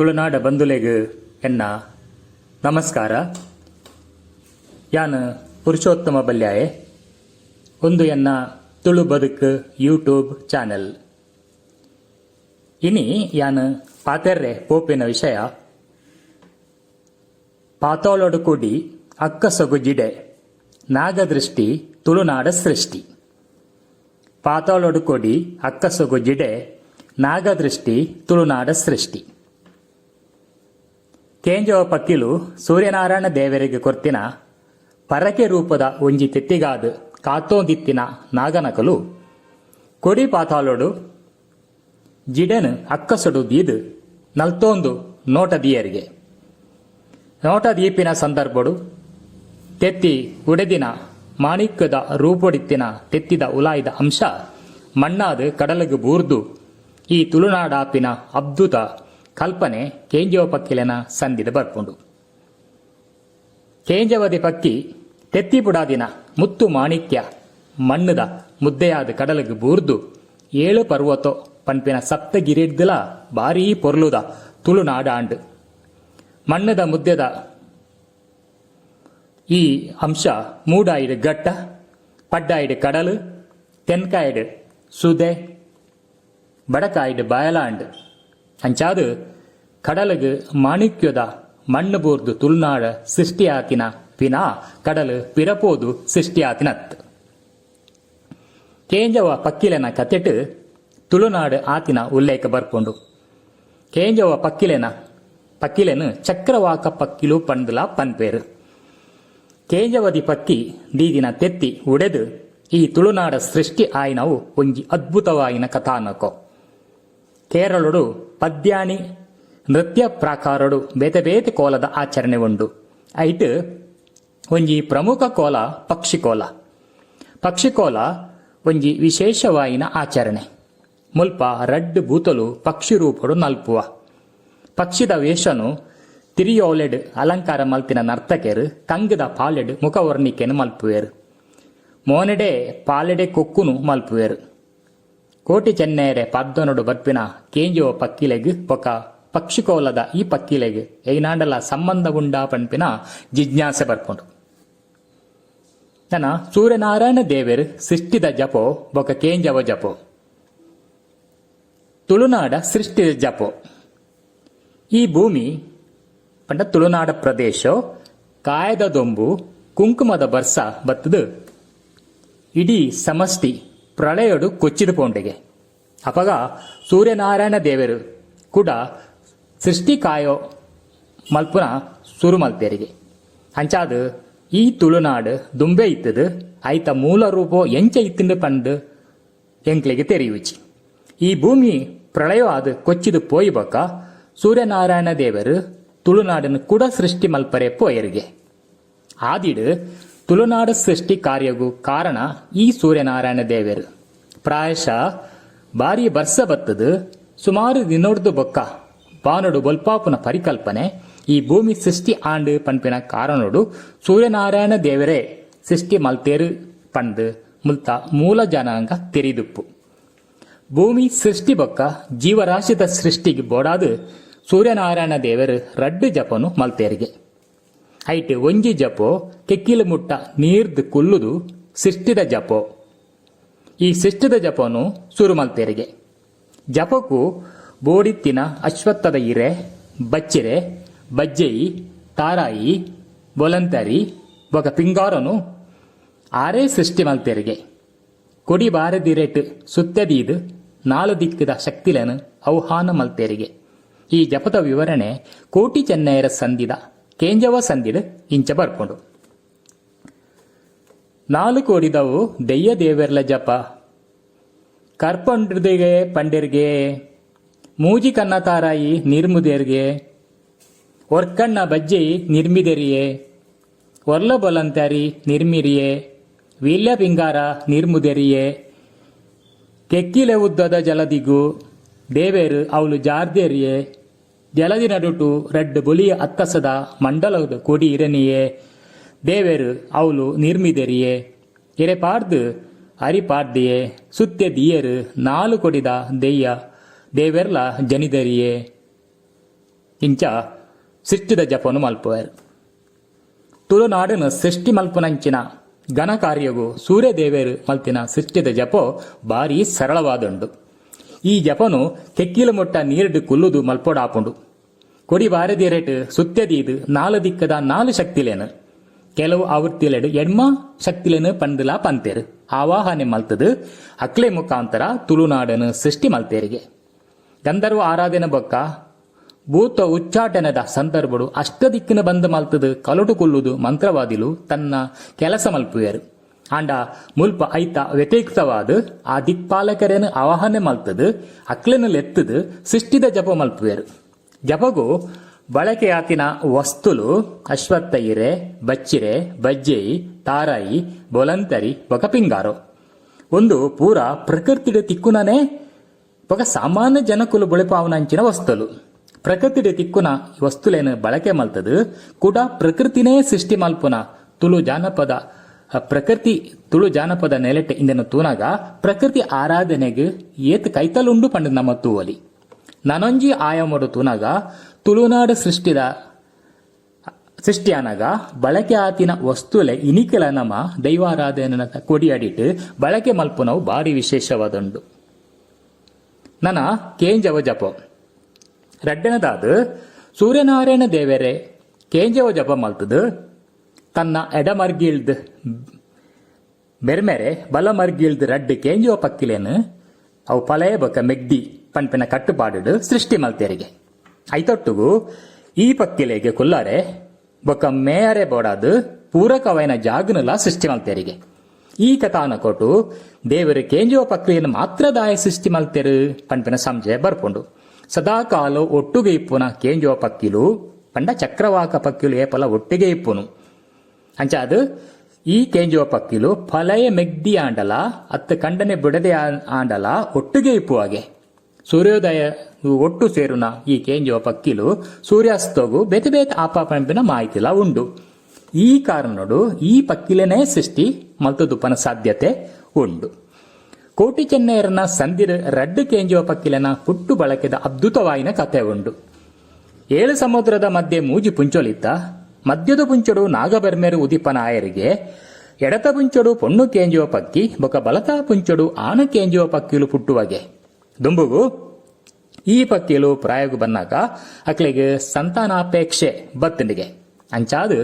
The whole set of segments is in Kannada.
ತುಳುನಾಡ ಬಂದುಲೆಗ್ ಎನ್ನ ನಮಸ್ಕಾರ. ಯಾನ್ ಪುರುಷೋತ್ತಮ ಬಲ್ಯಾಯೆ? ಒಂದು ಎನ್ನ ತುಳು ಬದುಕು ಯೂಟ್ಯೂಬ್ ಚಾನೆಲ್. ಇನಿ ಯಾನ್ ಪಾತೆರ್ರೆ ಪೋಪಿನ ವಿಷಯ. ಪಾತೋಳೊಡು ಕೂಡಿ ಅಕ್ಕಸೊಗು ಜಿಡೆ, ನಾಗದೃಷ್ಟಿ ತುಳುನಾಡ ಸೃಷ್ಟಿ. ಪಾತಾಳೋಡು ಕೊಡಿ ಅಕ್ಕಸೊಗು ಜಿಡೆ, ನಾಗದೃಷ್ಟಿ ತುಳುನಾಡ ಸೃಷ್ಟಿ. ಕೇಂಜವ ಪಕ್ಕಿಲು ಸೂರ್ಯನಾರಾಯಣ ದೇವರಿಗೆ ಕೊರ್ತಿನ ಪರಕೆ ರೂಪದ ಒಂಜಿ ತೆತ್ತಿಗಾದ ಕಾತೋಂದಿತ್ತಿನ ನಾಗನಕಲು. ಕೊಡಿ ಪಾತಾಳೋಡು ಜಿಡನ್ ಅಕ್ಕಸಡು ದೀದು ನಲ್ತೋಂದು ನೋಟ ದಿಯರಿಗೆ ನೋಟ ದೀಪಿನ ಸಂದರ್ಭಡು ತೆತ್ತಿ ಉಡೆದಿನ ಮಾಣಿಕ್ಯದ ರೂಪೊಡಿತ್ತಿನ ತೆತ್ತಿದ ಉಲಾಯಿದ ಅಂಶ ಮಣ್ಣಾದ ಕಡಲಗು ಬೂರ್ದು ಈ ತುಳುನಾಡಾಪಿನ ಅದ್ಭುತ ಕಲ್ಪನೆ ಕೇಂಜವ ಪಕ್ಕಿಲೆನ ಸಂದಿದ ಬರ್ಪುಂಡು. ಕೇಂಜವದಿ ಪಕ್ಕಿ ತೆತ್ತಿ ಬುಡಾದಿನ ಮುತ್ತು ಮಾಣಿಕ್ಯ ಮಣ್ಣದ ಮುದ್ದೆಯಾದ ಕಡಲಗ ಬೂರ್ದು ಏಳು ಪರ್ವತೋ ಪನ್ಪಿನ ಸಪ್ತಗಿರಿಡ್ದಲ ಭಾರೀ ಪೊರ್ಲುದ ತುಳುನಾಡ ಆಂಡ್ ಮಣ್ಣದ ಮುದ್ದೆದ ಈ ಅಂಶ ಮೂಡಾಯಿಡ್ ಗಟ್ಟ, ಪಡ್ಡಾಯಿಡ್ ಕಡಲು, ತೆನ್ಕಾಯಿಡ್ ಸುದೆ, ಬಡಕಾಯಿಡ್ ಬಯಲಾಂಡ್. ಅಂಚಾದು ಕಡಲಗು ಮಾಣಿಕ್ಯದ ಮಣ್ಣು ಬೋರ್ದು ತುಳುನಾಡ ಸೃಷ್ಟಿಯಾತಿನ ಪಿನ, ಕಡಲು ಪಿರಪೋದು ಸೃಷ್ಟಿಯಾತಿನತ್. ಕೇಂಜವ ಪಕ್ಕಿಲೆನ ಕತೆಟ್ ತುಳುನಾಡು ಆತಿನ ಉಲ್ಲೇಖ ಬರ್ಕೊಂಡು ಕೇಂಜವ ಪಕ್ಕಿಲೆನ ಪಕ್ಕಿಲೆನು ಚಕ್ರವಾಕ ಪಕ್ಕಿಲು ಪಂಡ್ಲ ಪನ್ಪೇರು. ಕೇಂಜವದಿ ಪಕ್ಕಿ ದೀದಿನ ತೆತ್ತಿ ಉಡೆದು ಈ ತುಳುನಾಡ ಸೃಷ್ಟಿ ಆಯ್ನವು ಒಂಜಿ ಅದ್ಭುತವಾಯಿನ ಕಥಾನಕೋ. ಕೇರಳಡು ಪದ್ಯಾಣಿ ನೃತ್ಯ ಪ್ರಾಕಾರಡು ಬೇತೆ ಬೇತೆ ಕೋಲದ ಆಚರಣೆ ಉಂಡು. ಐಟ್, ಒಂಜಿ ಪ್ರಮುಖ ಕೋಲ ಪಕ್ಷಿಕೋಲ. ಪಕ್ಷಿಕೋಲ ಒಂಜಿ ವಿಶೇಷವಾಯಿನ ಆಚರಣೆ. ಮುಲ್ಪ ರಡ್ಡ್ ಬೂತಲು ಪಕ್ಷಿ ರೂಪಡು ನಲ್ಪುವ. ಪಕ್ಷಿದ ವೇಷನು ತಿರಿಯೋಲೆಡ್ ಅಲಂಕಾರ ಮಲ್ತಿನ ನರ್ತಕೆರು, ಕಂಗದ ಪಾಲೆಡ್ ಮುಖವರ್ಣಿಕೆಯನ್ನು ಮಲ್ಪುವೆರು. ಮೋನೆಡೆ ಪಾಲೆಡೆ ಕೊಕ್ಕುನು ಮಲ್ಪುವೆರು. ಕೋಟಿ ಚೆನ್ನೈರೆ ಪದ್ದನೊಡು ಬರ್ಪಿನ ಕೇಂಜೋ ಪಕ್ಕಿಲೆಗ್ ಪೊಕ. ಪಕ್ಷಿಕೋಲದ ಈ ಪಕ್ಕಿಲೆಗೆ ಸಂಬಂಧ ಉಂಡಾ ಪನ್ಪಿನ ಜಿಜ್ಞಾಸೆ ಬರ್ಕೊಂಡು. ನನ ಸೂರ್ಯನಾರಾಯಣ ದೇವರು ಸೃಷ್ಟಿದ ಜಪೋ ಬೊಕ ಕೇಂಜವ ಜಪೋ. ತುಳುನಾಡ ಸೃಷ್ಟಿದ ಜಪೋ. ಈ ಭೂಮಿ ಪಂಡ ತುಳುನಾಡ ಪ್ರದೇಶ, ಕಾಯದ ದೊಂಬು, ಕುಂಕುಮದ ಬರ್ಸ ಬತ್ತದು. ಇಡೀ ಸಮಷ್ಟಿ ಪ್ರಳಯಡು ಕೊಚ್ಚಿದ ಪೋಂಡೆಗೆ. ಅಪಗ ಸೂರ್ಯನಾರಾಯಣ ದೇವರು ಕೂಡ ಸೃಷ್ಟಿ ಕಾಯೋ ಮಲ್ಪುನ ಸುರು ಮಲ್ಪೇರಿಗೆ ಅಂಚಾದು ಈ ತುಳುನಾಡು ದುಂಬೆ ಇತ್ತದು ಐತ ಮೂಲ ರೂಪೋ ಎಂಚ ಇತ್ತಿಂದು ಪಂದು ಎಂಕ್ಲೆಗೆ ತೆರೆಯುಚಿ. ಈ ಭೂಮಿ ಪ್ರಳಯ ಆದ್ ಕೊಚ್ಚಿದು ಬೊಕ್ಕ ಸೂರ್ಯನಾರಾಯಣ ದೇವರು ತುಳುನಾಡನ್ನು ಕೂಡ ಸೃಷ್ಟಿ ಮಲ್ಪರೆ ಪೋಯರಿಗೆ. ಆದಿಡು ತುಳುನಾಡು ಸೃಷ್ಟಿ ಕಾರ್ಯಗೂ ಕಾರಣ ಈ ಸೂರ್ಯನಾರಾಯಣ ದೇವರು. ಪ್ರಾಯಶಃ ಬಾರಿ ಬರ್ಸ ಬತ್ತದು, ಸುಮಾರು ದಿನೋಡ್ದು ಬೊಕ್ಕ. ಬಾನೊಡು ಬೊಲ್ಪಾಪುನ ಪರಿಕಲ್ಪನೆ, ಈ ಭೂಮಿ ಸೃಷ್ಟಿ ಆಂಡ್ ಪನ್ಪಿನ ಕಾರಣೋಡು ಸೂರ್ಯನಾರಾಯಣ ದೇವರೇ ಸೃಷ್ಟಿ ಮಲ್ತೇರು ಪಂಡು ಮುಲ್ತ ಮೂಲ ಜನಾಂಗ ತೆರಿದುಪ್ಪು. ಭೂಮಿ ಸೃಷ್ಟಿ ಬೊಕ್ಕ ಜೀವರಾಶಿದ ಸೃಷ್ಟಿಗೆ ಬೋಡಾದು ಸೂರ್ಯನಾರಾಯಣ ದೇವರು ರಡ್ಡು ಜಪನು ಮಲ್ತೇರಿಗೆ. ಐಟ್ ಒಂಜಿ ಜಪೋ, ಕೆಕ್ಕಿಲು ಮುಟ್ಟ ನೀರ್ದು ಕುಲ್ಲುದು ಸೃಷ್ಟಿದ ಜಪೋ. ಈ ಸೃಷ್ಟಿದ ಜಪನು ಸುರು ಮಲ್ತೇರಿಗೆ. ಜಪಕ್ಕೂ ಬೋಡಿತ್ತಿನ ಅಶ್ವತ್ಥದ ಇರೆ, ಬಚ್ಚಿರೆ ಬಜ್ಜೆಯಿ ತಾರಾಯಿ, ಬೊಲಂತರಿ ಒಗ ಪಿಂಗಾರನು ಆರೇ ಸೃಷ್ಟಿ ಮಲ್ತೆರಿಗೆ. ಕೊಡಿ ಬಾರದಿರೇಟ್ ಸುತ್ತದೀದು ನಾಲು ದಿಕ್ಕದ ಶಕ್ತಿಲೆನು ಔಹಾನ ಮಲ್ತೆರಿಗೆ. ಈ ಜಪದ ವಿವರಣೆ ಕೋಟಿ ಚೆನ್ನೈಯರ ಸಂದಿದ, ಕೇಂಜವ ಸಂದಿದ ಇಂಚ ಬರ್ಕೊಂಡು. ನಾಲ್ಕು ಕೋಡಿದವು ದೆಯ್ಯ ದೇವೆರ್ಲ ಜಪ. ಕರ್ಪಂಡ್ರದಿಗೆ ಪಂಡಿರ್ಗೆ ಮೂಜಿ ಕನ್ನ ತಾರಾಯಿ ನಿರ್ಮುದೇರ್ಗೆ ಒರ್ಕಣ್ಣ ಬಜ್ಜಿ ನಿರ್ಮಿದೆರಿಯೇ ಒರ್ಲ ಬೊಲಂತಾರಿ ನಿರ್ಮಿರಿಯೇ ವೀಲ್ಯ ಪಿಂಗಾರ ನಿರ್ಮುದೆರಿಯೇ, ಕೆಕ್ಕಿಲೆ ಉದ್ದದ ಜಲದಿಗು, ದೇವೇರು ಅವಳು ಜಾರ್ದೇರಿಯೇ ಜಲದಿ ನಡುಟು ರೆಡ್ ಬುಲಿಯ ಅತ್ತಸದ ಮಂಡಲದ ಕೊಡಿ ಇರನಿಯೇ, ದೇವೇರು ಅವಳು ನಿರ್ಮಿದೆರಿಯೇ ಎರೆ ಪಾರ್ದು ಅರಿಪಾರ್ದಿಯೇ ಸುತ್ತೆ ದಿಯರು ನಾಲು ಕೊಡಿದ ದೆಯ್ಯ. ದೇವೆರ್ಲ ಜನಿದರಿಯೇ. ಇಂಚ ಸೃಷ್ಟಿದ ಜಪನು ಮಲ್ಪುವೆರ್. ತುಳುನಾಡಿನ ಸೃಷ್ಟಿ ಮಲ್ಪನಂಚಿನ ಘನ ಕಾರ್ಯಗೂ ಸೂರ್ಯದೇವೇರು ಮಲ್ತಿನ ಸೃಷ್ಟಿದ ಜಪೋ ಭಾರಿ ಸರಳವಾದುಂಡು ಈ ಜಪನು ಕೆಕ್ಕಿಲ ಮೊಟ್ಟ ನೀರಿಡು ಕುಲ್ಲುದು ಮಲ್ಪೊಡಾಪುಂಡು. ಕೊಡಿ ಬಾರದಿರೆಟ್ ಸುತ್ತದೀದು ನಾಲ್ ದಿಕ್ಕದ ನಾಲು ಶಕ್ತಿಲೇನು. ಕೆಲವು ಆವೃತ್ತಿಲೆಡು ಎಡ್ಮ ಶಕ್ತಿಲೇನು ಪಂದಲ ಪಂತೇರು. ಆವಾಹನೆ ಮಲ್ತದು ಅಕ್ಲೆ ಮುಖಾಂತರ ತುಳುನಾಡನ್ನು ಸೃಷ್ಟಿ ಮಲ್ತೇರಿಗೆ. ಗಂಧರ್ವ ಆರಾಧನೆ ಬೊಕ್ಕ. ಭೂತ ಉಚ್ಚಾಟನದ ಸಂದರ್ಭಡು ಅಷ್ಟ ದಿಕ್ಕಿನ ಬಂದ ಮಲ್ತದು, ಕಲಟು ಕೊಲ್ಲುದು, ಮಂತ್ರವಾದಿಲು ತನ್ನ ಕೆಲಸ ಮಲ್ಪುವೆರು. ಆಂಡ ಮುಲ್ಪ ಐತ ವ್ಯತಿರಿಕ್ತವಾದ, ಆ ದಿಕ್ಪಾಲಕರೇನು ಆವಾಹನೆ ಮಲ್ತದು ಅಕ್ಲೆನ ಎತ್ತದು, ಸೃಷ್ಟಿದ ಜಪ ಮಲ್ಪುವೆರು. ಜಪಗು ಬಳಕೆಯಾತಿನ ವಸ್ತುಲು ಅಶ್ವತ್ಥಯಿರೆ ಬಚ್ಚಿರೆ, ಬಜ್ಜೆಯಿ, ತಾರಾಯಿ, ಬೊಲಂತರಿ ಬೊಕ ಪಿಂಗಾರೋ ಒಂದು ಪೂರ ಪ್ರಕೃತಿಯ ತಿಕ್ಕುನನೇ ఒక ಸಾಮಾನ್ಯ ಜನಕುಲು బుళిపావనంచిన ಪ್ರಕೃತಿಡೆ ತಿಕ್ಕುನ ಈ ವಸ್ತುಲೇನು ಬಳಕೆ ಮಲ್ತದು. ಕೂಡ ಪ್ರಕೃತಿನೇ ಸೃಷ್ಟಿ ಮಲ್ಪುನ ತುಳು ಜಾನಪದ, ಪ್ರಕೃತಿ ತುಳು ಜಾನಪದ ನೆಲೆಟ್ಟೆ ಇಂದನು ತೂನಾಗ ಪ್ರಕೃತಿ ಆರಾಧನೆಗೆ ಏತ್ ಕೈತಲುಂಡು ಪಂಡ ನಮ್ಮ ತೂವಲಿ. ನನೊಂಜಿ ಆಯಾಮಡು ತೂನಾಗ ತುಳುನಾಡು ಸೃಷ್ಟಿದ, ಸೃಷ್ಟಿಯಾನಾಗ ಬಳಕೆ ಆತಿನ ವಸ್ತುಲೆ ಇನಿಕೆಲ ನಮ ದೈವಾರಾಧನೆ ಕೊಡಿಯಾಡಿಟ್ಟು ಬಳಕೆ ಮಲ್ಪುನವು ಭಾರಿ ವಿಶೇಷವಾದುಂಡು ನನ ಕೇಂಜವ ಜಪ. ರಡ್ಡನದಾದ ಸೂರ್ಯನಾರಾಯಣ ದೇವರೇ ಕೇಂಜವ ಜಪ ಮಲ್ತದು. ತನ್ನ ಎಡಮರ್ಗಿಳ್ದ ಬೆರ್ಮೆರೆ ಬಲಮರ್ಗಿಳ್ದ್ ರಡ್ಡು ಕೇಂಜವ ಪಕ್ಕಿಲೇನು. ಅವು ಪಲಯ ಬೊಕ ಮೆಗ್ದಿ ಪಂಪಿನ ಕಟ್ಟುಪಾಡು ಸೃಷ್ಟಿ ಮಲ್ತೇರಿಗೆ. ಐತೊಟ್ಟುಗು, ಈ ಪಕ್ಕಿಲೆಗೆ ಕುಲ್ಲಾರೆ, ಬೊಕ ಮೇಯರೆ ಬೋಡಾದು ಪೂರಕವೈನ ಜಾಗನುಲ ಸೃಷ್ಟಿ ಮಲ್ತೇರಿಗೆ. ಈ ಕಥಾನ ಕೊಟ್ಟು, ದೇವರು ಕೇಂಜುವ ಪಕ್ರಿಯನ್ನು ಮಾತ್ರ ದಾಯ ಸೃಷ್ಟಿ ಮಲ್ತೆರು ಪಂಪಿನ ಸಂಜೆ ಬರ್ಪುಂಡು. ಸದಾಕಾಲ ಒಟ್ಟುಗೆ ಇಪ್ಪುನ ಕೇಂಜುವ ಪಕ್ಕಿಲು, ಪಂಡ ಚಕ್ರವಾಕ ಪಕ್ಕಿಲು ಏಪಲ ಒಟ್ಟಿಗೆ ಇಪ್ಪುನು. ಅಂಚಾದು ಈ ಕೇಂಜುವ ಪಕ್ಕಿಲು ಫಲಯ ಮೆಗ್ದಿ ಆಂಡಲ, ಅತ್ತ ಕಂಡನೆ ಬಿಡದೆ ಆಂಡಲ ಒಟ್ಟಿಗೆ ಇಪ್ಪುವಾಗೆ ಸೂರ್ಯೋದಯ ಒಟ್ಟು ಸೇರುನ ಈ ಕೇಂಜುವ ಪಕ್ಕಿಲು ಸೂರ್ಯಾಸ್ತಗೂ ಬೇತೆ ಬೇತೆ ಆಪ ಪಂಪಿನ ಮಾಹಿತಿಲ ಉಂಡು. ಈ ಕಾರಣಡು ಈ ಪಕ್ಕಿಲೆನೇ ಸೃಷ್ಟಿ ಮಲ್ತದುಪನ ಸಾಧ್ಯತೆ ಉಂಡು ಕೋಟಿ ಚೆನ್ನೈರನ ಸಂದಿರ ರಡ್ಡು ಕೇಂಜುವ ಪಕ್ಕಿಲೆನ ಪುಟ್ಟು ಬಳಕೆದ ಅದ್ಭುತವಾಯಿನ ಕಥೆ ಉಂಡು ಏಳು ಸಮುದ್ರದ ಮಧ್ಯೆ ಮೂಜಿ ಪುಂಚೊಲಿದ್ದ ಮಧ್ಯದ ಪುಂಚಡು ನಾಗಬರ್ಮೆರು ಉದಿಪ್ಪನ ಆಯರಿಗೆ, ಎಡತ ಪುಂಚಡು ಪೊಣ್ಣು ಕೇಂಜುವ ಪಕ್ಕಿ, ಬೊಕ ಬಲತಾ ಪುಂಚಡು ಆನ ಕೇಂಜುವ ಪಕ್ಕಿಲು ಪುಟ್ಟುವಗೆ. ದುಂಬುಗು, ಈ ಪಕ್ಕಿಲು ಪ್ರಾಯಗು ಬಂದಾಗ ಅಕ್ಲಿಗೆ ಸಂತಾನಾಪೇಕ್ಷೆ ಬತ್ತನಿಗೆ ಅಂಚಾದು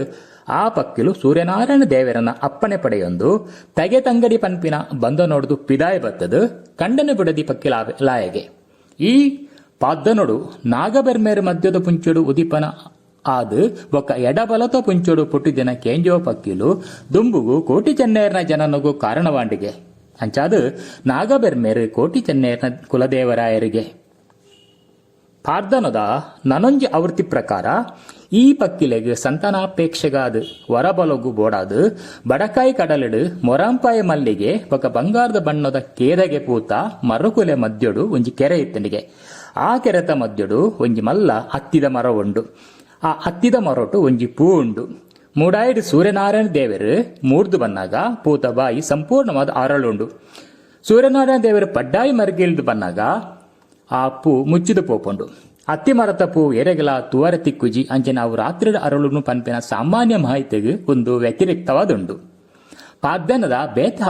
ಆ ಪಕ್ಕಿಲು ಸೂರ್ಯನಾರಾಯಣ ದೇವರನ್ನ ಅಪ್ಪಣೆ ಪಡೆಯೊಂದು ತೆಗೆ ತಂಗಡಿ ಪನ್ಪಿನ ಬಂದ ನೋಡುದು ಪಿದಾಯ ಬತ್ತದು, ಕಂಡನೆ ಬಿಡದಿ ಪಕ್ಕಿಲ ಲಾಯಗೆ. ಈ ಪಾದ್ದನೊಡು ನಾಗಬೆರ್ಮೇರು ಮಧ್ಯದ ಪುಂಚುಡು ಉದಿಪನ ಆದ, ಒಕ್ಕ ಎಡಬಲತ ಪುಂಚುಡು ಪುಟ್ಟಿದಿನ ಕೇಂಜೋ ಪಕ್ಕಿಲು ದುಂಬುಗು ಕೋಟಿ ಚೆನ್ನೈರ್ನ ಜನನಗೂ ಕಾರಣವಾಂಡಿಗೆ. ಅಂಚಾದು ನಾಗಬೆರ್ಮೇರು ಕೋಟಿ ಚೆನ್ನೈರ್ನ ಕುಲದೇವರಾಯರಿಗೆ. ಪಾರ್ದನದ ನನೊಂಜಿ ಆವೃತ್ತಿ ಪ್ರಕಾರ, ಈ ಪಕ್ಕಿಲೆಗ್ ಸಂತಾನಾಪೇಕ್ಷೆಗಾದ ವರಬಲಗು ಬೋಡಾದ, ಬಡಕಾಯಿ ಕಡಲಡು ಮೊರಾಂಪಾಯ ಮಲ್ಲಿಗೆ, ಬೊಕ ಬಂಗಾರದ ಬಣ್ಣದ ಕೇದಗೆ ಪೂತ ಮರುಕುಲೆ ಮದ್ಯಡು ಒಂಜಿ ಕೆರೆ ಇತ್ತನಿಗೆ ಆ ಕೆರೆತ ಮದ್ಯಡು ಒಂಜಿ ಮಲ್ಲ ಹತ್ತಿದ ಮರ ಉಂಡು. ಆ ಹತ್ತಿದ ಮರಟು ಒಂಜಿ ಪೂ ಉಂಡು. ಮೂಡಾಯಿಡು ಸೂರ್ಯನಾರಾಯಣ ದೇವರು ಮೂರ್ದು ಬಂದಾಗ ಪೂತ ಬಾಯಿ ಸಂಪೂರ್ಣವಾದ ಅರಳುಂಡು. ಸೂರ್ಯನಾರಾಯಣ ದೇವರು ಪಡ್ಡಾಯಿ ಮರಗಿಳಿದು ಬನ್ನಾಗ ಆ ಪೂ ಮುಚ್ಚಿದ ಪೋಪುಂಡು. ಅತ್ತಿ ಮರತ ಪೂ ಎರೆಗಲ ತುವರ ತಿಕ್ಕುಜಿ ಅಂಚೆ ನಾವು ರಾತ್ರಿ ಅರಳುನು ಪನ್ಪಿನ ಸಾಮಾನ್ಯ ಮಾಹಿತಿಗೆ ಒಂದು ವ್ಯತಿರಿಕ್ತವಾದುಂಡು. ಪಾದ್ಯನದ ಬೇತ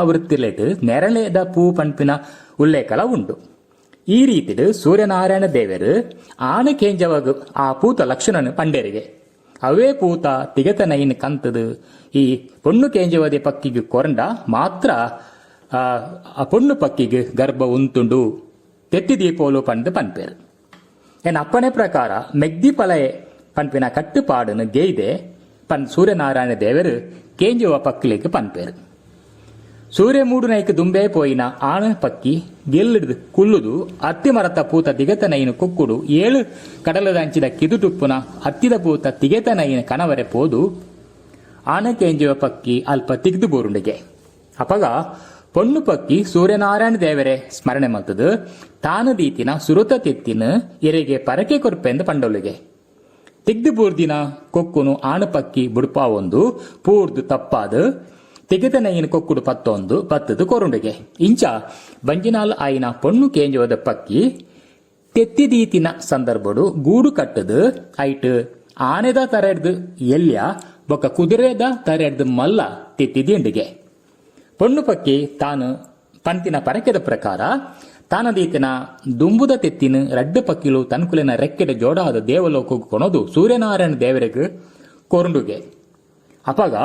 ನೆರಳೆದ ಪೂ ಪನ್ಪಿನ ಉಲ್ಲೇಖಲ ಉಂಡು ಈ ರೀತಿಡು ಸೂರ್ಯನಾರಾಯಣ ದೇವರು ಆನೆ ಕೇಂಜವಾಗ ಆ ಪೂತ ಲಕ್ಷಣನು ಪಂಡೆರಿಗೆ. ಅವೇ ಪೂತ ತಿಗತನೈನ್ ಕಂತದು ಈ ಪೊಣ್ಣು ಕೇಂಜವದೆ ಪಕ್ಕಿಗೆ ಕೊರಂಡ ಮಾತ್ರ ಆ ಪೊಣ್ಣು ಪಕ್ಕಿಗೆ ಗರ್ಭ ಉಂತುಂಡು. ತೆತ್ತಿ ದೀಪೋಲು ಪಂಡು ಪನ್ಪೇರು. ಎನ್ ಅಪ್ಪನೆ ಪ್ರಕಾರ ಮೆಗ್ದಿ ಪಲಯೆ ಪನ್ಪಿನ ಕಟ್ಟುಪಾಡನು ಗೇಯ್ದೆ ಪನ್ ಸೂರ್ಯನಾರಾಯಣ ದೇವರು ಕೇಂಜುವ ಪಕ್ಕಲಿಗೆ ಪನ್ಪೇರು. ಸೂರ್ಯ ಮೂಡುನೈಕ್ ದುಂಬೆ ಪೋಯಿನ ಆಣ ಪಕ್ಕಿ ಗೆಲ್ಲಿಡ್ದು ಕುಲ್ಲುದು ಅತ್ತಿ ಮರತ ಪೂತ ದಿಗತನೈನು ಕುಕ್ಕುಡು ಏಳು ಕಡಲದಂಚಿದ ಕಿದುಟುಪ್ಪುನ ಅತ್ತಿದ ಪೂತ ತಿಗೆತನೈನ ಕಣವರೆ ಪೋದು ಆಣ ಕೇಂಜುವ ಪಕ್ಕಿ ಅಲ್ಪ ತಿಗ್ದು ಬೋರುಂಡಿಗೆ. ಅಪಗ ಪೊಣ್ಣು ಪಕ್ಕಿ ಸೂರ್ಯನಾರಾಯಣ ದೇವರೇ, ಸ್ಮರಣೆ ಮಲ್ತದು ತಾನ ದೀತಿನ ಸುರುತ ತಿತ್ತಿನ, ಎರೆಗೆ ಪರಕೆ ಕೊರ್ಪೆಂದು ಪಂಡೊಲಿಗೆ. ತಿಗ್ದು ಬೂರ್ದಿನ ಕೊಕ್ಕುನು ಆಣಪಕ್ಕಿ ಬುಡ್ಪಾ ಒಂದು, ಪೂರ್ದು ತಪ್ಪಾದು ನೈನ ಕೊಕ್ಕುಡು ಪತ್ತೊಂದು, ಪತ್ತದು ಕೊರುಂಡಿಗೆ. ಇಂಚ, ಬಂಜಿನಾಲ್ ಆಯಿನ ಪೊಣ್ಣು ಕೇಂಜೋದ ಪಕ್ಕಿ ತೆತ್ತಿದೀತಿನ ಸಂದರ್ಭಡು ಗೂಡು ಕಟ್ಟದು, ಐಟ್, ಆನೆದ ತರೆಡ್ದು ಎಲ್ಯ ಬೊಕ್ಕ ಕುದುರೆದ ತರೆಡ್ದು ಮಲ್ಲ ತೆತ್ತಿದಿಂಡಿಗೆ. ಪೊಣ್ಣು ಪಕ್ಕಿ ತಾನು ಪಂತಿನ ಪರಕೆದ ಪ್ರಕಾರ, ತಾನದೀತಿನ ದುಂಬುದ ತೆತ್ತಿನ ರಡ್ಡು ಪಕ್ಕಿಲು ತನ್ಕುಲಿನ ರೆಕ್ಕೆಡ ಜೋಡಾದ ದೇವಲೋಕ ಕೊನೋದು ಸೂರ್ಯನಾರಾಯಣ ದೇವರಿಗೆ ಕೊರಂಡುಗೆ. ಅಪಗ,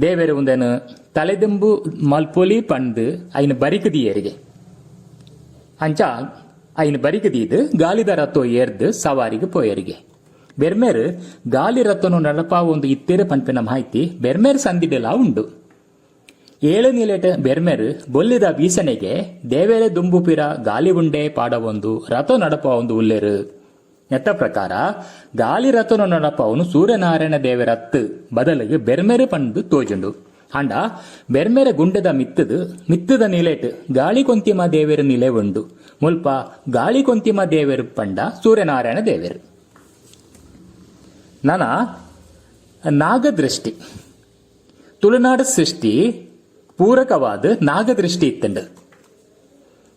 ದೇವರ ಒಂದೇನು ತಲೆದಿಂಬು ಮಲ್ಪೊಲಿ ಪಂದು ಐನ ಬರಿಕದಿಯರಿಗೆ ಅಂಚ, ಐನ ಬರಿಕದೀದು ಗಾಲಿದ ರಥೋ ಏರ್ದು ಸವಾರಿಗೆ ಪೋಯರಿಗೆ. ಬೆರ್ಮೇರ್ ಗಾಲಿ ರಥನು ನಡಪ ಒಂದು ಇತ್ತೇರೆ ಪಂಪಿನ ಮಾಹಿತಿ ಬೆರ್ಮೇರ್ ಸಂದಿಡೆಲ್ಲ ಉಂಡು. ಏಳು ನೀಲೇಟ ಬೆರ್ಮೆರ್ ಬೊಲ್ಲಿದ ಬೀಸನೆಗೆ ದೇವೇರೆ ದುಂಬುಪಿರ ಗಾಲಿ ಉಂಡೆ ಪಾಡವೊಂದು ರಥ ನಡಪ ಒಂದು ಉಲ್ಲೆರು. ಎತ್ತ ಪ್ರಕಾರ ಗಾಲಿ ರಥನು ನಡಪವನು ಸೂರ್ಯನಾರಾಯಣ ದೇವರತ್ತು ಬದಲಿಗೆ ಬೆರ್ಮೆರೆ ಪಂದು ತೋಜುಂಡು. ಅಂಡ ಬೆರ್ಮೆರೆ ಗುಂಡದ ಮಿತ್ತದು ಮಿತ್ತದ ನಿಲೇಟ್ ಗಾಳಿ ಕೊಂತಿಮ ದೇವೇರು ನಿಲೆ ಉಂಡು. ಮುಲ್ಪ ಗಾಳಿ ಕೊಂತಿಮ ದೇವರು ಪಂಡ ಸೂರ್ಯನಾರಾಯಣ ದೇವರು. ನನ ನಾಗದೃಷ್ಟಿ ತುಳುನಾಡು ಸೃಷ್ಟಿ ಪೂರಕವಾದ ನಾಗದೃಷ್ಟಿ ಇತ್ತಂಡು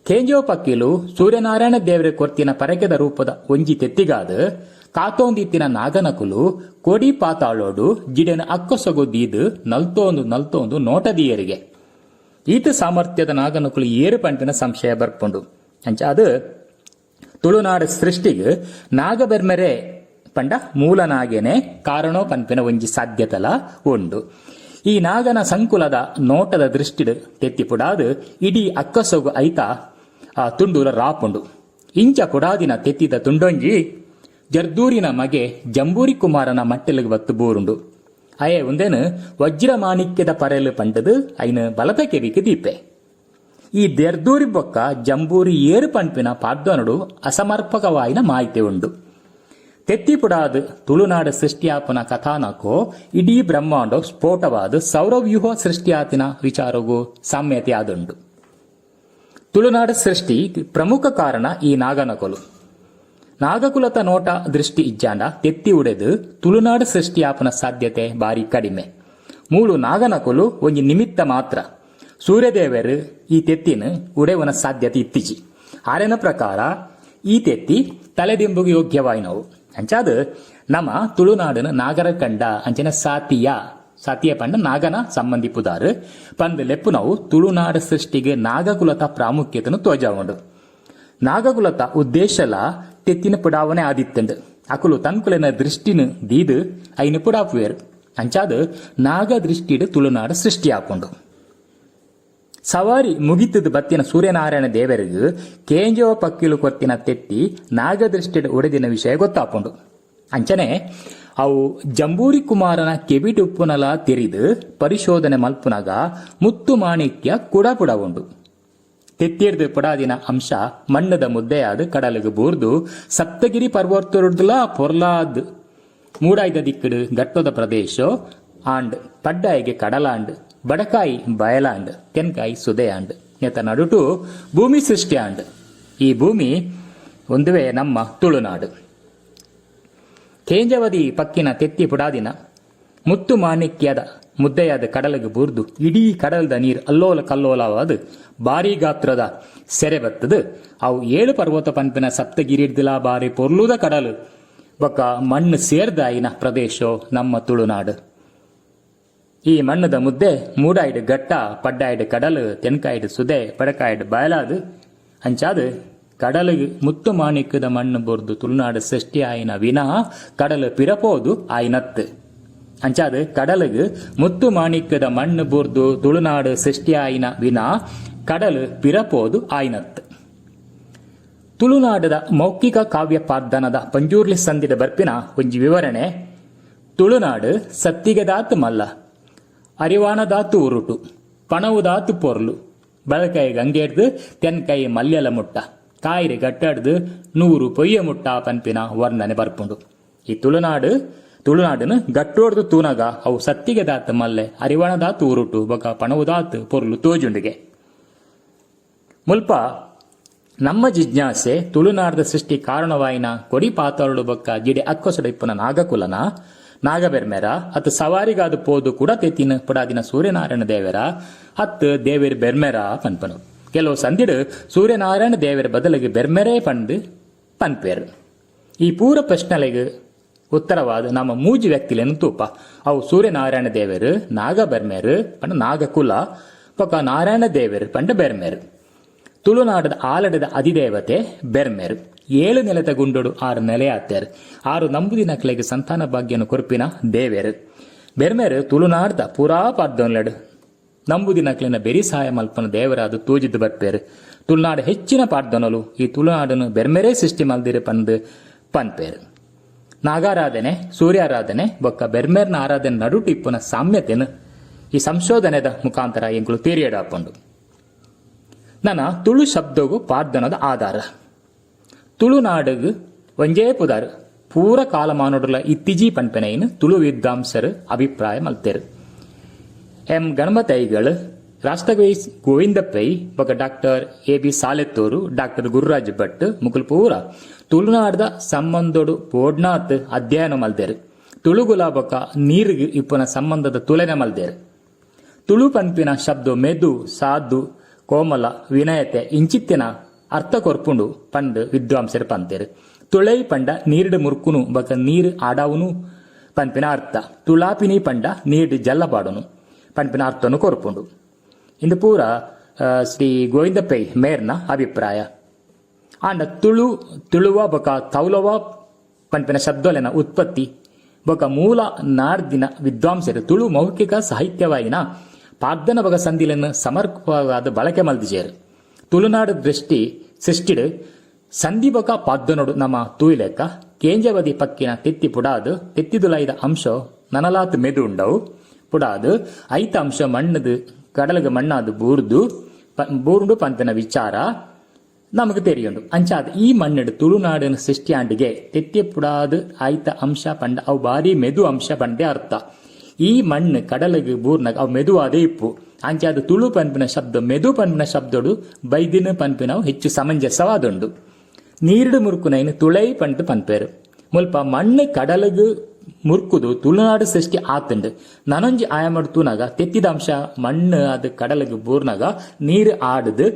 ಕೇಂಜೋ ಪಕ್ಕಿಲು ಸೂರ್ಯನಾರಾಯಣ ದೇವರ ಕೊರ್ತಿನ ಪರಕೆದ ರೂಪದ ಒಂಜಿ ತೆತ್ತಿಗಾದ ಕಾತೋಂದಿತ್ತಿನ ನಾಗನಕುಲು ಕೊಡಿ ಪಾತಾಳೋಡು ಜಿಡನ ಅಕ್ಕಸೊಗು ದೀದು ನಲ್ತೋಂದು ನಲ್ತೋಂದು ನೋಟದಿಯರಿಗೆ. ಈತ ಸಾಮರ್ಥ್ಯದ ನಾಗನಕುಲು ಏರು ಪಂಟಿನ ಸಂಶಯ ಬರ್ಪುಂಡು. ಅಂಚ ಅದು ತುಳುನಾಡು ಸೃಷ್ಟಿಗೆ ನಾಗಬೆರ್ಮೆರೆ ಪಂಡ ಮೂಲನಾಗೇನೆ ಕಾರಣೋ ಪಂಪಿನ ಒಂಜಿ ಸಾಧ್ಯತಲ ಉಂಡು. ಈ ನಾಗನ ಸಂಕುಲದ ನೋಟದ ದೃಷ್ಟಿ ತೆತ್ತಿ ಪುಡಾದ್ ಇಡೀ ಅಕ್ಕಸೊಗು ಐತ, ಆ ತುಂಡೂರ ರಾಪುಂಡು. ಇಂಚ ಪುಡಾದಿನ ತೆತ್ತಿದ ತುಂಡೊಂಜಿ, ಜರ್ದೂರಿನ ಮಗೆ ಜಂಬೂರಿ ಕುಮಾರನ ಮಟ್ಟಲಿಗೆ ಬತ್ತು ಬೋರುಂಡು. ಅಯೆ ಉಂದೇನು ವಜ್ರ ಮಾಣಿಕ್ಯದ ಪರೆಲು ಪಂಡದು ಐನು ಕೆವಿಕ ದೀಪೆ. ಈ ದೆರ್ದೂರಿ ಬೊಕ್ಕ ಜಂಬೂರಿ ಏರು ಪಂಪಿನ ಪಾಡ್ದನಡು ಅಸಮರ್ಪಕವಾಯಿನ ಮಾಹಿತಿ ಉಂಡು. ತೆತ್ತಿಪುಡಾದ ತುಳುನಾಡ ಸೃಷ್ಟಿಯಾಪನ ಕಥಾನಕೋ, ಇಡೀ ಬ್ರಹ್ಮಾಂಡ ಸ್ಫೋಟವಾದ ಸೌರವ್ಯೂಹ ಸೃಷ್ಟಿಯಾತಿನ ವಿಚಾರಗೂ ಸಾಮ್ಯತೆ ತುಳುನಾಡ ಸೃಷ್ಟಿ ಪ್ರಮುಖ ಕಾರಣ ಈ ನಾಗನಕೊಲು. ನಾಗಕುಲತ ನೋಟ ದೃಷ್ಟಿ ಇಜ್ಜಾಂಡ ತೆತ್ತಿ ಉಡೆದು ತುಳುನಾಡು ಸೃಷ್ಟಿಯಾಪನ ಸಾಧ್ಯತೆ ಬಾರಿ ಕಡಿಮೆ. ಮೂಳು ನಾಗನಕೊಲು ಒಂಜಿ ನಿಮಿತ್ತ ಮಾತ್ರ. ಸೂರ್ಯದೇವರು ಈ ತೆತ್ತಿನ ಉಡೆವನ ಸಾಧ್ಯತೆ ಇತ್ತಿಜಿ. ಆರೆನ ಪ್ರಕಾರ, ಈ ತೆತ್ತಿ ತಲೆದಿಂಬುಗೆ ಯೋಗ್ಯವಾಯಿನವು. ಅಂಚಾದ, ನಮ್ಮ ತುಳುನಾಡಿನ ನಾಗರ ಕಂಡ ಅಂಚಿನ ಸಾತಿಯ ಸಾತಿಯ ಪಂಡ ನಾಗನ ಸಂಬಂಧಿಪುದಾರು, ಪಂದ್ ಲೆಪ್ಪು ನಾವು ತುಳುನಾಡ ಸೃಷ್ಟಿಗೆ ನಾಗಕುಲತ ಪ್ರಾಮುಖ್ಯತೆಯನ್ನು ತೋಜಾವುಂಡು. ನಾಗಕುಲತ ಉದ್ದೇಶಲ ತೆತ್ತಿನ ಪುಡಾವಣೆ ಆದಿತ್ತಂಡು ಅಕುಲು ತನ್ಕುಲಿನ ದೃಷ್ಟಿನ ದೀದು, ಐನು ಪುಡಾಪುವೇರು. ಅಂಚಾದ, ನಾಗ ದೃಷ್ಟಿಡು ತುಳುನಾಡು ಸೃಷ್ಟಿಯಾಪುಂಡು. ಸವಾರಿ ಮುಗಿತದ ಬತ್ತಿನ ಸೂರ್ಯನಾರಾಯಣ ದೇವರಿಗೂ ಕೇಂಜವ ಪಕ್ಕಿಲು ಕೊತ್ತಿನ ತೆತ್ತಿ ನಾಗದೃಷ್ಟಿಡ ಒಡೆದಿನ ವಿಷಯ ಗೊತ್ತಾಪುಂಡು. ಅಂಚನೆ, ಅವು ಜಂಬೂರಿ ಕುಮಾರನ ಕೆಬಿಟುಪ್ಪುನಲ ತೆರೆದು ಪರಿಶೋಧನೆ ಮಲ್ಪುನಗ ಮುತ್ತು ಮಾಣಿಕ್ಯ ಕುಡಪುಡ ಉಂಡು ತೆತ್ತಿಡ್ದು ಪುಡಾದಿನ ಅಂಶ ಮಣ್ಣದ ಮುದ್ದೆಯಾದ ಕಡಲಿಗೆ ಬೂರ್ದು ಸಪ್ತಗಿರಿ ಪರ್ವತರುಡ್ಲ ಪೊರ್ಲಾದ್ ಮೂಡಾಯ್ದ ದಿಕ್ಕಡು ಗಟ್ಟದ ಪ್ರದೇಶ ಆಂಡ್ ಪಡ್ಡಾಯಿಗೆ ಕಡಲಾಂಡ್ ಬಡಕಾಯಿ, ಬಯಲಾಂಡ್, ತೆನ್ಕಾಯಿ, ಸುದೆಯಾಂಡ್ ನೆತ ನಡುಟು ಭೂಮಿ ಸೃಷ್ಟಿಯಾಂಡ್. ಈ ಭೂಮಿ ಒಂದುವೆ ನಮ್ಮ ತುಳುನಾಡು. ಕೇಂಜವದಿ ಪಕ್ಕಿನ ತೆತ್ತಿ ಪುಡಾದಿನ, ಮುತ್ತು ಮಾಣಿಕ್ಯದ ಮುದ್ದೆಯಾದ ಕಡಲಿಗೆ ಬೂರ್ದು, ಇಡೀ ಕಡಲದ ನೀರು ಅಲ್ಲೋಲ ಕಲ್ಲೋಲವಾದ ಭಾರಿ ಗಾತ್ರದ ಸೆರೆ ಬತ್ತದು. ಅವು ಏಳು ಪರ್ವತ ಪಂಪಿನ ಸಪ್ತಗಿರಿಡ್ದಿಲ ಬಾರಿ ಪೊರ್ಲುದ ಕಡಲು. ಬೊಕ್ಕ ಮಣ್ಣು ಸೇರ್ದಾಯಿನ ಪ್ರದೇಶ ನಮ್ಮ ತುಳುನಾಡು. ಈ ಮಣ್ಣದ ಮುದ್ದೆ ಮೂಡಾಯ್ಡ್ ಗಟ್ಟ, ಪಡ್ಡಾಯ್ಡು ಕಡಲು, ತೆನ್ಕಾಯ್ಡ್ ಸುದೆ, ಪಡಕಾಯ್ಡು ಬಯಲಾದು. ಅಂಚಾದ ಕಡಲಿಗೆ ಮುತ್ತು ಮಾಣಿಕ್ಯದ ಮಣ್ಣು ಬೊರ್ದು ತುಳುನಾಡು ಸೃಷ್ಟಿ ಆಯಿನ ವಿನಃ, ಕಡಲು ಪಿರಪೋದು ಆಯ್ನತ್ತು. ಅಂಚಾದು ಕಡಲಿಗೆ ಮುತ್ತು ಮಾಣಿಕ್ಯದ ಮಣ್ಣು ಬೊರ್ದು ತುಳುನಾಡು ಸೃಷ್ಟಿ ಆಯಿನ ವಿನಃ, ಕಡಲು ಪಿರಪೋದು ಆಯ್ನತ್ತು. ತುಳುನಾಡದ ಮೌಖಿಕ ಕಾವ್ಯ ಪಾರ್ಧನದ ಪಂಜೂರ್ಲಿ ಸಂದಿದ ಬರ್ಪಿನ ಒಂಜಿ ವಿವರಣೆ, ತುಳುನಾಡು ಸತ್ತಿಗೆದಾತು ಮಲ್ಲ ಅರಿವಾಣದಾತು ಉರುಟು ಪಣವುದಾತು ಪೊರ್ಲು. ಬಳಕೈ ಗಂಗೆಡ್ದು ತೆನ್ಕೈ ಮಲ್ಯಲ ಮುಟ್ಟ. ಕಾಯಿರಿ ಗಟ್ಟಡ್ದು, ನೂರು ಪೊಯ್ಯ ಮುಟ್ಟ ಪನ್ಪಿನ ವರ್ಣನೆ ಬರ್ಪುಂಡು. ಈ ತುಳುನಾಡು, ತುಳುನಾಡಿನ ಗಟ್ಟೋಡ್ದು ತೂನಗ, ಅವು ಸತ್ತಿಗೆದಾತು ಮಲ್ಲೆ ಅರಿವಾಣದಾತು ಉರುಟು, ಬೊಕ ಪಣವುದಾತು ಪೊರ್ಲು ತೋಜುಂಡಿಗೆ. ಮುಲ್ಪ, ನಮ್ಮ ಜಿಜ್ಞಾಸೆ ತುಳುನಾಡದ ಸೃಷ್ಟಿ ಕಾರಣವಾಯಿನ ಕೊಡಿ ಪಾತಾಳು ಬೊಕ್ಕ ಜಿಡೆ ಅಕ್ಕೊಸಡಿಪ್ಪನ ನಾಗಕುಲನ ನಾಗಬೆರ್ಮೆರ ಅತ್ತು ಸವಾರಿಗಾದ ಪೋದು ಕೂಡ ತೆತ್ತಿನ ಪುಡಾದಿನ ಸೂರ್ಯನಾರಾಯಣ ದೇವರ ಅತ್ತು ದೇವೇರ್ ಬೆರ್ಮೆರ ಪನ್ಪನು. ಕೆಲವು ಸಂದಿಡು ಸೂರ್ಯನಾರಾಯಣ ದೇವರ ಬದಲಿಗೆ ಬೆರ್ಮೆರೇ ಪಂಡು ಪನ್ಪೇರು. ಈ ಪೂರ ಪ್ರಶ್ನೆಲೆಗೆ ಉತ್ತರವಾದ ನಮ್ಮ ಮೂಜಿ ವ್ಯಕ್ತಿಲೇನು ತೂಪ. ಅವು ಸೂರ್ಯನಾರಾಯಣ ದೇವರು ನಾಗ ಬೆರ್ಮೇರು ಪಂಡ ನಾಗಕುಲ ಪಕ್ಕ ನಾರಾಯಣ ದೇವರು ಪಂಡ ಬೆರ್ಮೇರು. ತುಳುನಾಡದ ಆಲಡದ ಅಧಿದೇವತೆ ಬೆರ್ಮೇರು. ಏಳು ನೆಲದ ಗುಂಡೋಡು ಆರು ನೆಲೆಯಾತ್ಯಾರು ಆರು ನಂಬುದಿನ ಕಲೆಗೆ ಸಂತಾನ ಭಾಗ್ಯನು ಕೊರ್ಪಿನ ದೇವೇರು ಬೆರ್ಮೇರು ತುಳುನಾಡ್ದ ಪುರಾ ಪಾರ್ದೊನ್ಲಡ್ ನಂಬುದಿನ ಕಲಿನ ಬೆರಿ ಸಹಾಯ ಮಲ್ಪನ ದೇವರಾದ ತೂಜಿದ್ದು ಬರ್ಪೇರು. ತುಳುನಾಡು ಹೆಚ್ಚಿನ ಪಾಡ್ದೊನಲು ಈ ತುಳುನಾಡನ್ನು ಬೆರ್ಮೆರೇ ಸೃಷ್ಟಿ ಮಲ್ದಿರ ಪಂದು ಪನ್ಪೇರು. ನಾಗಾರಾಧನೆ, ಸೂರ್ಯಾರಾಧನೆ, ಬೊಕ್ಕ ಬೆರ್ಮೇರ್ನ ಆರಾಧನೆ ನಡುಟಿಪ್ಪುನ ಸಾಮ್ಯತೆನು. ಈ ಸಂಶೋಧನೆದ ಮುಖಾಂತರ ಎಂಗಳು ತೀರಿಯಡಾಪಂಡು. ನನ್ನ ತುಳು ಶಬ್ದಗೂ ಪಾರ್ದನದ ಆಧಾರ. ತುಳುನಾಡುಗು ಒಂಜೇ ಪುದಾರ್ ಪೂರ ಕಾಲಮಾನುಡುಲ ಇತ್ತಿಜಿ ಪನ್ಪೆನೆಯಿನ ತುಳು ವಿದ್ವಾಂಸರು ಅಭಿಪ್ರಾಯ ಮಲ್ತೇರು. ಎಂ ಗಣಮತೈಗಳು ರಾಷ್ಟ್ರಕವಿ ಗೋವಿಂದ ಪೈ ಬೊಕ doctor A B Saletturu, doctor Gururaj Bhat Mukul ಪೂರ ತುಳುನಾಡದ ಸಂಬಂಧೋಡು ಪೋಡ್ನಾಥ್ ಅಧ್ಯಯನ ಮಲ್ದೇರು ತುಳುಗುಲ ಬೊಕ ನೀರು ಇಪ್ಪನ ಸಂಬಂಧದ ತುಲನೆ ಮಲ್ದೇರು ತುಳು ಪನ್ಪಿನ ಶಬ್ದ ಮೆದು ಸಾಧು ಕೋಮಲ, ವಿನಯತೆ, ಇಂಚಿತ್ತಿನ ಅರ್ಥ ಕೊರ್ಪುಂಡು ಪಂಡ್ ವಿದ್ವಾಂಸರು ಪಂತೇರು. ತುಳೈ ಪಂಡ ನೀರ್ಡ್ ಮುರ್ಕುನು ಬಕ ನೀರ್ ಆಡಾವುನು ಪನ್ಪಿನ ಅರ್ಥ. ತುಳಾಪಿನಿ ಪಂಡ ನೀಡ್ ಜಲ್ಲ ಪಾಡುನು ಪನ್ಪಿನ ಅರ್ಥನು ಕೊರ್ಪುಂಡು. ಇಂದು ಪೂರ ಶ್ರೀ ಗೋವಿಂದ ಪೈ ಮೇರ್ನ ಅಭಿಪ್ರಾಯ. ಆಂಡ ತುಳು, ತುಳುವ ಬೊಕ ತೌಲವ ಪನ್ಪಿನ ಶಬ್ದಲೆನ ಉತ್ಪತ್ತಿ. ಬೊಕ ಮೂಲ ನಾರ್ದಿನ ವಿದ್ವಾಂಸರು ತುಳು ಮೌಖಿಕ ಸಾಹಿತ್ಯವಾಯಿನ ಪಾಗ್ದನ ಬಗ ಸಂದಿಲನ್ನು ಸಮರ್ಪವಾದ ಬಳಕೆ ಮಲ್ದಿಜೇರು. ತುಳುನಾಡು ದೃಷ್ಟಿ ಸಂಧಿ ಬೊಕ ಪಾದ್ದನೊಡು ನಮ್ಮ ತೂಯಿಲೆಕ್ಕ ಕೇಂಜವದಿ ಪಕ್ಕಿನ ತಿತ್ತಿ ಪುಡಾದು, ತಿತ್ತಿದುಲೈದ ಅಂಶ ನನಲಾತ್ ಮೆದು ಉಂಡವು ಪುಡಾದು, ಐತ ಅಂಶ ಮಣ್ಣದು, ಕಡಲಗ ಮಣ್ಣಾದು ಬೂರ್ದು ಬೂರುಂಡು ಪಂತನ ವಿಚಾರ ನಮಗೆ ತೆರೆಯುಂಡು. ಅಂಚಾದ ಈ ಮಣ್ಣೆಡು ತುಳುನಾಡಿನ ಸೃಷ್ಟಿಯಾಂಡಿಗೆ ತೆತ್ತಿ ಪುಡಾದು, ಐತ ಅಂಶ ಪಂಡ, ಅವು ಬಾರಿ ಮೆದು ಅಂಶ ಪಂಡೆ ಅರ್ಥ. ಈ ಮಣ್ಣು ಕಡಲಗೆ ಬೂರ್ನಗ ಅವು ಮೆದುವಾದ ಇಪ್ಪು. ಅಂಚಾದ ತುಳು ಪನ್ಪಿನ ಶಬ್ದ, ಮೆದು ಪನ್ಪಿನ ಶಬ್ದಡು ಬೈದಿನ ಪಂಪಿನವು ಹೆಚ್ಚು ಸಮಂಜಸವಾದುಂಡು ನೀರುಡು ಮುರುಕುನೈನು ತುಳೈ ಪಂಟು ಪನ್ಪೇರು. ಮುಲ್ಪ ಮಣ್ಣು ಕಡಲಗು ಮುರ್ಕುದು ತುಳುನಾಡು ಸೃಷ್ಟಿ ಆತಂಡು ನನೊಂಜಿ ಆಯಮಡ್ ತೂನಾಗ, ತೆತ್ತಿದ ಅಂಶ ಮಣ್ಣು ಅದು ಕಡಲಗು ಬೂರ್ನಾಗ, ನೀರು ಆಡುದು,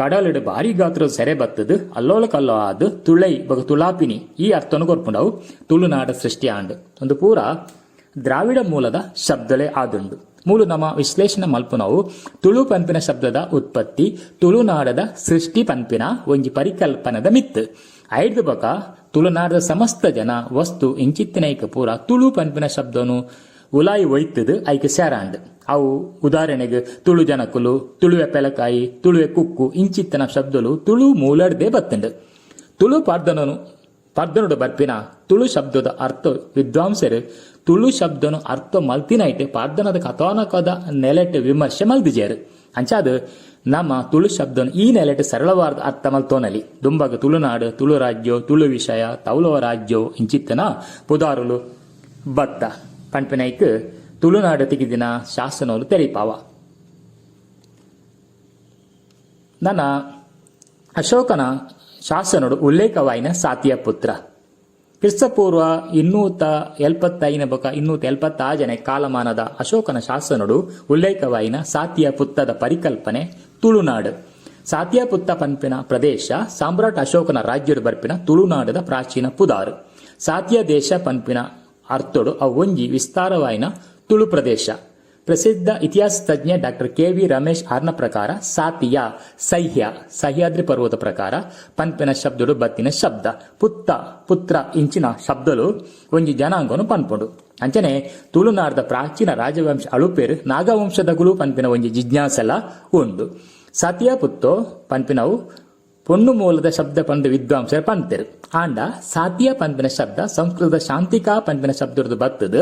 ಕಡಲಡು ಭಾರಿ ಗಾತ್ರ ಸೆರೆ ಬತ್ತದು ಅಲ್ಲೋಲ ಕಲ್ಲೋ ಆದು ತುಳೈ, ಬಗ ತುಳಾಪಿನಿ. ಈ ಅರ್ಥನು ಕೊರ್ಪುಂಡವು ತುಳುನಾಡ ಸೃಷ್ಟಿ ಆಂಡು ಒಂದು ಪೂರ ದ್ರಾವಿಡ ಮೂಲದ ಶಬ್ದಲೇ ಆದುಂಡು ಮೂಲು ನಮ್ಮ ವಿಶ್ಲೇಷಣೆ ಮಲ್ಪುನವು ತುಳು ಪಂಪಿನ ಶಬ್ದದ ಉತ್ಪತ್ತಿ ತುಳುನಾಡದ ಸೃಷ್ಟಿ ಪಂಪಿನ ಒಂಜಿ ಪರಿಕಲ್ಪನದ ಮಿತ್ ಐದು ಬಕ ತುಳುನಾಡದ ಸಮಸ್ತ ಜನ ವಸ್ತು ಇಂಚಿತ್ತಿನೈಕ ಪೂರ ತುಳು ಪಂಪಿನ ಶಬ್ದನು ಉಲಾಯಿ ಒಯ್ತದು ಐಕೆ ಸ್ಯಾರಾಂಡ್. ಅವು ಉದಾಹರಣೆಗೆ ತುಳು ಜನಕುಲು, ತುಳುವೆ ಪೆಲಕಾಯಿ, ತುಳುವೆ ಕುಕ್ಕು ಇಂಚಿತ್ತಿನ ಶಬ್ದಲು ತುಳು ಮೂಲಡ್ದೆ ಬತ್ತಂಡು. ತುಳು ಪರ್ದನನು ಪರ್ದನುಡು ಬರ್ಪಿನ ತುಳು ಶಬ್ದದ ಅರ್ಥ ವಿದ್ವಾಂಸರು ತುಳು ಶಬ್ದನು ಅರ್ಥ ಮಲ್ತಿನೈಟ್ ಪಾರ್ದನದ ಕಥಾನಕದ ನೆಲೆಟ್ ವಿಮರ್ಶೆ ಮಲ್ದಿಜೇರು ಅಂಚಾದ, ನಮ್ಮ ತುಳು ಶಬ್ದನು ಈ ನೆಲೆಟ್ ಸರಳವಾದ ಅರ್ಥ ಮಲ್ತೋನಲಿ. ದುಂಬಗ ತುಳುನಾಡು ತುಳು ರಾಜ್ಯ, ತುಳು ವಿಷಯ, ತೌಲವ ರಾಜ್ಯ, ಇಂಚಿತ್ತನ ಪುದಾರುಲು ಬತ್ತ. ಪಂಪಿನೈಕ್ ತುಳುನಾಡು ತೆಗೆದಿನ ಶಾಸನಗಳು ತೆರಿಪಾವ. ನನ್ನ ಅಶೋಕನ ಶಾಸನಡು ಉಲ್ಲೇಖವಾಯಿನ ಸಾತಿಯ ಪುತ್ರ. ಕ್ರಿಸ್ತಪೂರ್ವ ಇನ್ನೂತ ಎಲ್ಪತ್ತೈನ ಬಕ, ಇನ್ನೂತ ಎಲ್ಪತ್ತಾಜನೆ ಕಾಲಮಾನದ ಅಶೋಕನ ಶಾಸನಡು ಉಲ್ಲೇಖವಾಯಿನ ಸಾತಿಯ ಪುತ್ತದ ಪರಿಕಲ್ಪನೆ, ತುಳುನಾಡು. ಸಾತಿಯ ಪುತ್ತ ಪಂಪಿನ ಪ್ರದೇಶ, ಸಾಮ್ರಾಟ್ ಅಶೋಕನ ರಾಜ್ಯದ ಬರ್ಪಿನ ತುಳುನಾಡದ ಪ್ರಾಚೀನ ಪುದಾರು. ಸಾತಿಯ ದೇಶ ಪಂಪಿನ ಅರ್ಥಡು ಅವೊಂಜಿ ವಿಸ್ತಾರವಾಯಿನ ತುಳು ಪ್ರದೇಶ. ಪ್ರಸಿದ್ಧ ಇತಿಹಾಸ ತಜ್ಞ ಡಾಕ್ಟರ್ ಕೆ ವಿ ರಮೇಶ್ ಆರ್ನ ಪ್ರಕಾರ ಸಾತಿಯ ಸಹ್ಯ, ಸಹ್ಯಾದ್ರಿ ಪರ್ವತ ಪ್ರಕಾರ ಪನ್ಪಿನ ಶಬ್ದಡು ಬತ್ತಿನ ಶಬ್ದ, ಪುತ್ತ, ಪುತ್ರ ಇಂಚಿನ ಶಬ್ದಲು ಒಂಜಿ ಜನಾಂಗನು ಪನ್ಪುಂಡು. ಅಂಚನೆ ತುಳುನಾಡದ ಪ್ರಾಚೀನ ರಾಜವಂಶ ಅಳುಪೇರು ನಾಗವಂಶದಗುಲು ಪನ್ಪಿನ ಒಂಜಿ ಜಿಜ್ಞಾಸಲ ಉಂಡು. ಸತಿಯ, ಪುತ್ತೋ, ಪನ್ಪಿನವು ಪೊಣ್ಣು ಮೂಲದ ಶಬ್ದ ಪಂದು ವಿದ್ವಾಂಸರ ಪಂತರು ಆಂಡ ಸಾತಿಯ ಪಂಪಿನ ಶಬ್ದ ಸಂಸ್ಕೃತದ ಶಾಂತಿಕಾ ಪಂಪಿನ ಶಬ್ದದ ಬತ್ತದ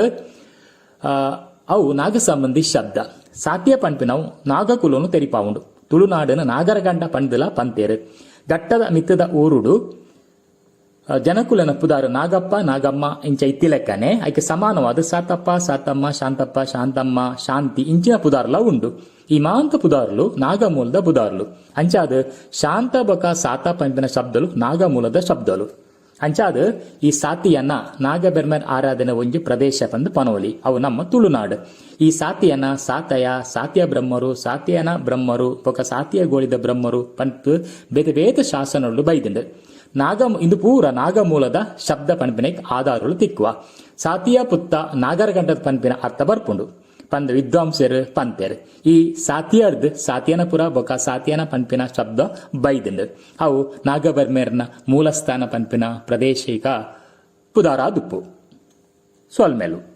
ಅವು ನಾಗ ಸಂಬಂಧಿ ಶಬ್ದ. ಸಾತಿಯ ಪಂಪಿನವು ನಾಗಕುಲನು ತೆರಿಪಾವುಂಡು. ತುಳುನಾಡಿನ ನಾಗರಗಂಡ ಪಂಡುಲ ಪಂತೇರು. ಗಟ್ಟದ ಮಿತ್ತದ ಊರುಡು. ಜನಕುಲನ ಪುದಾರು ನಾಗಪ್ಪ, ನಾಗಮ್ಮ ಇಂಚ ಇತ್ತಿಲೆಕ್ಕನೆ ಐಕೆ ಸಮಾನವಾದ ಸಾತಪ್ಪ, ಸಾತಮ್ಮ, ಶಾಂತಪ್ಪ, ಶಾಂತಮ್ಮ, ಶಾಂತಿ ಇಂಚಿನ ಪುದಾರ್ಲ ಉಂಡು. ಈ ಮಾಂತ ಪುದಾರ್ಲು ನಾಗಮೂಲದ ಪುದಾರ್ಲು. ಅಂಚಾದ ಶಾಂತ ಬಕ ಸಾತ ಪಂಪಿನ ಶಬ್ದಲು ನಾಗಮೂಲದ ಶಬ್ದಲು. ಅಂಚಾದ ಈ ಸಾತಿಯನ್ನ ನಾಗಬೆರ್ಮರ್ ಆರಾಧನೆ ಒಂಜಿ ಪ್ರದೇಶ ಪಂದು ಪನೋಲಿ, ಅವು ನಮ್ಮ ತುಳುನಾಡು. ಈ ಸಾತಿಯನ್ನ ಸಾತಯ, ಸಾತ್ಯ ಬ್ರಹ್ಮರು, ಸಾತ್ಯನ ಬ್ರಹ್ಮರು ಬೊಕ ಸಾತಿಯ ಗೋಳಿದ ಬ್ರಹ್ಮರು ಪಂತ್ ಬೇತೆ ಬೇತೆ ಶಾಸನಗಳು ಬೈದಿಂಡು ನಾಗ, ಇಂದು ಪೂರ ನಾಗಮೂಲದ ಶಬ್ದ ಪಂಪಿನ ಆಧಾರಗಳು ತಿಕ್ಕುವ. ಸಾತಿಯ ಪುತ್ತ ನಾಗರಗಂಡದ ಪನ್ಪಿನ ಅರ್ಥ ಬರ್ಪುಂಡು. ಪಂದ, ವಿದ್ವಾಂಸರು ಪಂಪೆರ್ ಈ ಸಾತಿಯರ್ದ್ ಸಾತಿಯನಪುರ ಬೊಕ, ಸಾತಿಯನ ಪನ್ಪಿನ ಶಬ್ದ ಬೈದಿಂದ. ಅವು ನಾಗಬರ್ಮೇರ್ನ ಮೂಲಸ್ಥಾನ ಪನ್ಪಿನ ಪ್ರದೇಶಿಕ ಪುದಾರ ದುಪ್ಪು ಸೊಲ್ಮೆಲು.